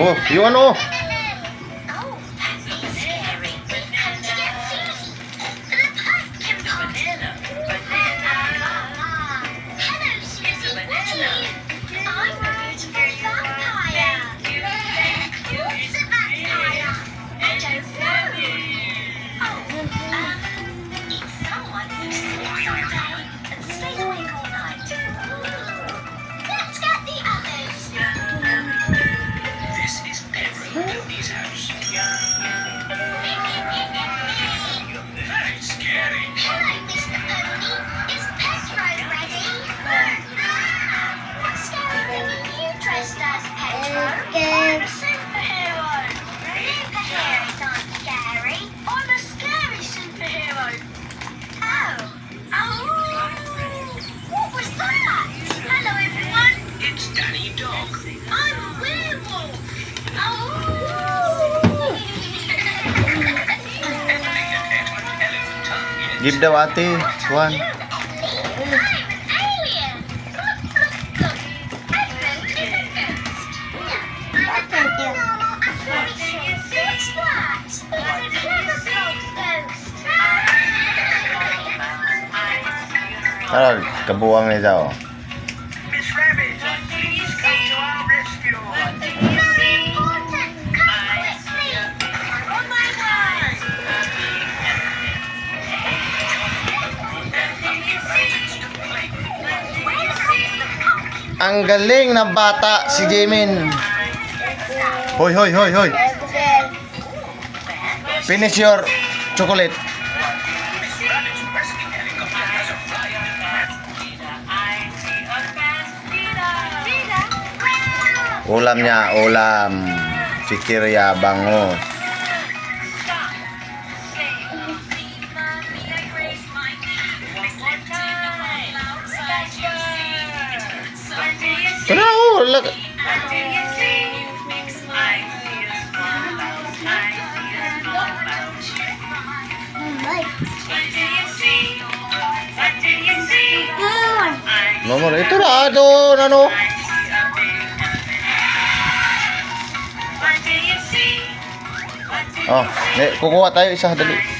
哦，一万哦。Give daw ate. One. Tara, kabuang na siya. Ang galing na bata si Jimin. Hoy, hoy, hoy, hoy. Finish your chocolate. Ulam niya, ulam. Sikirya, bango. ഉള്ള Nomor itu aduh nano. Oh, nek kukuha tayo isa dali.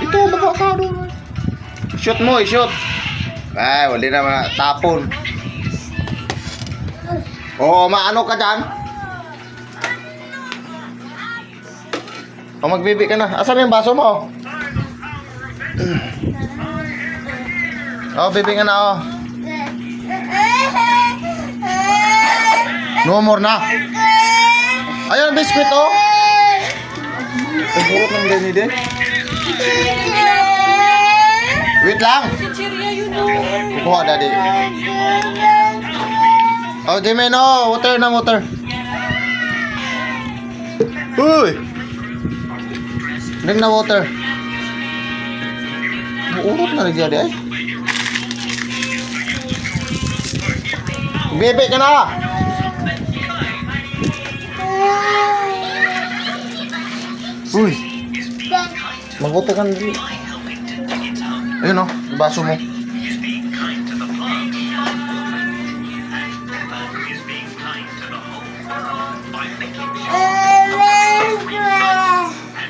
Dito, baba ka. Doon. Shoot mo, i-shoot. Ay, wali na tapon. Oo, maano ka dyan? O, magbibi ka na. Asan yung baso mo? Oh, bibi ka na, oh. No more na. Ayan, biskuit, oh. Ang ng ganyan din. Wait lang. Kukuha, daddy. Oh, Jimen, oh. Water na, water. Uy! Drink na water. Urot na rin daddy, ay. Bebe ka na! Uy! Maguto ka na dito. Ayun oh, yung baso mo. making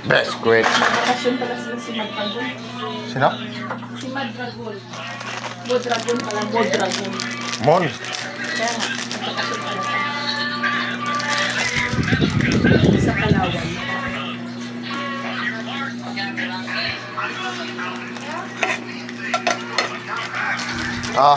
Biscuit. Bakasyon pala sila si Madragon. Sino? Si Madragon. Modragon pala, Modragon. Mon. Kaya nga. Sa Palawan. 아.